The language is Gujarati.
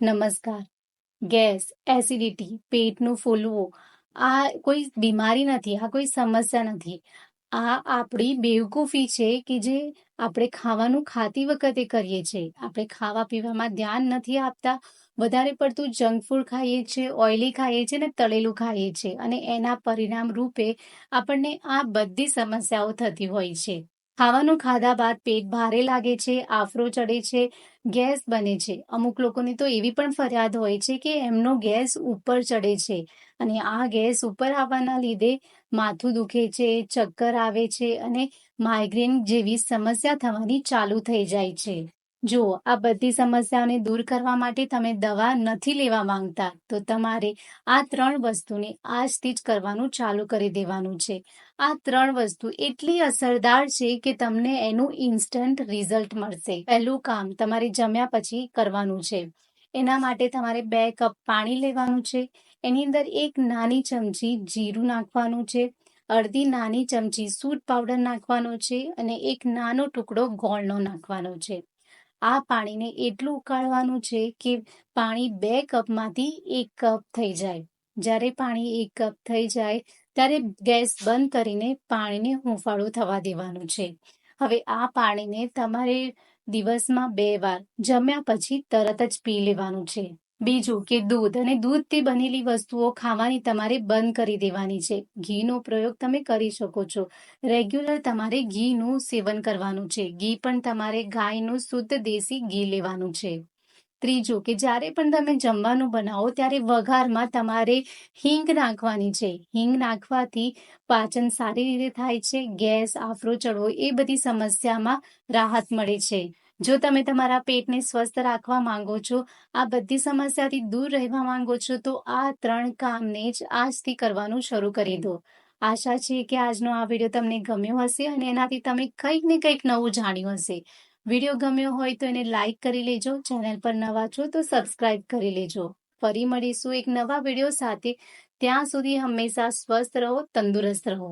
નમસ્કાર. ગેસ, એસિડિટી, પેટનું ફૂલવું, આ કોઈ બીમારી નથી, આ કોઈ સમસ્યા નથી. આ આપણી બેવકૂફી છે કે જે આપણે ખાવાનું ખાતી વખતે કરીએ છીએ. આપણે ખાવા પીવામાં ધ્યાન નથી આપતા. વધારે પડતું જંક ફૂડ ખાઈએ છીએ, ઓઇલી ખાઈએ છીએ ને તળેલું ખાઈએ છીએ. અને એના પરિણામ રૂપે આપણને આ બધી સમસ્યાઓ થતી હોય છે. ખાવાનું ખાધા બાદ પેટ ભારે લાગે છે, આફરો ચડે છે, ગેસ બને છે. અમુક લોકોની તો એવી પણ ફરિયાદ હોય છે કે એમનો ગેસ ઉપર ચડે છે અને આ ગેસ ઉપર આવવાના લીધે માથું દુખે છે, ચક્કર આવે છે અને માઇગ્રેન જેવી સમસ્યા થવાની ચાલુ થઈ જાય છે. જુઓ, આ બધી સમસ્યાઓને દૂર કરવા માટે તમે દવા નથી લેવા માંગતા. તો તમારે આ ત્રણ વસ્તુને આજથી જ કરવાનું ચાલુ કરી દેવાનું છે. આ ત્રણ વસ્તુ એટલી અસરદાર છે કે તમને એનું ઇન્સ્ટન્ટ રિઝલ્ટ મળશે. પહેલું કામ તમારે જમ્યા પછી કરવાનું છે. એના માટે તમારે બે કપ પાણી લેવાનું છે. એની અંદર એક નાની ચમચી જીરું નાખવાનું છે. અડધી નાની ચમચી સૂટ પાવડર નાખવાનો છે અને એક નાનો ટુકડો ગોળનો નાખવાનો છે. આ પાણીને એટલું ઉકાળવાનું છે કે પાણી બે કપમાંથી એક કપ થઈ જાય. જ્યારે પાણી એક કપ થઈ જાય, ત્યારે ગેસ બંધ કરીને પાણીને હુંફાળું થવા દેવાનું છે. હવે આ પાણીને તમારે દિવસમાં બે વાર જમ્યા પછી તરત જ પી લેવાનું છે. બીજું કે દૂધ અને દૂધથી બનેલી વસ્તુઓ ખાવાની તમારે બંધ કરી દેવાની છે. ઘીનો પ્રયોગ તમે કરી શકો છો. રેગ્યુલર તમારે ઘીનું સેવન કરવાનું છે. ઘી પણ તમારે ગાયનું શુદ્ધ દેશી ઘી લેવાનું છે. ત્રીજું કે જ્યારે પણ તમે જમવાનું બનાવો ત્યારે વઘારમાં તમારે હિંગ નાખવાની છે. હિંગ નાખવાથી પાચન સારી રીતે થાય છે. ગેસ, આફરો ચડવો એ બધી સમસ્યામાં રાહત મળે છે. જો તમે તમારા પેટને સ્વસ્થ રાખવા માંગો છો, આ બધી સમસ્યાથી દૂર રહેવા માંગો છો, તો આ ત્રણ કામને જ આજથી કરવાનું શરૂ કરી દો. આશા છે કે આજનો આ વીડિયો તમને ગમ્યો હશે અને એનાથી તમે કંઈક ને કંઈક નવું જાણ્યું હશે. વીડિયો ગમ્યો હોય તો એને લાઇક કરી લેજો, ચેનલ પર નવા છો તો સબસ્ક્રાઇબ કરી લેજો. ફરી મળીશું એક નવા વીડિયો સાથે. ત્યાં સુધી હંમેશા સ્વસ્થ રહો, તંદુરસ્ત રહો.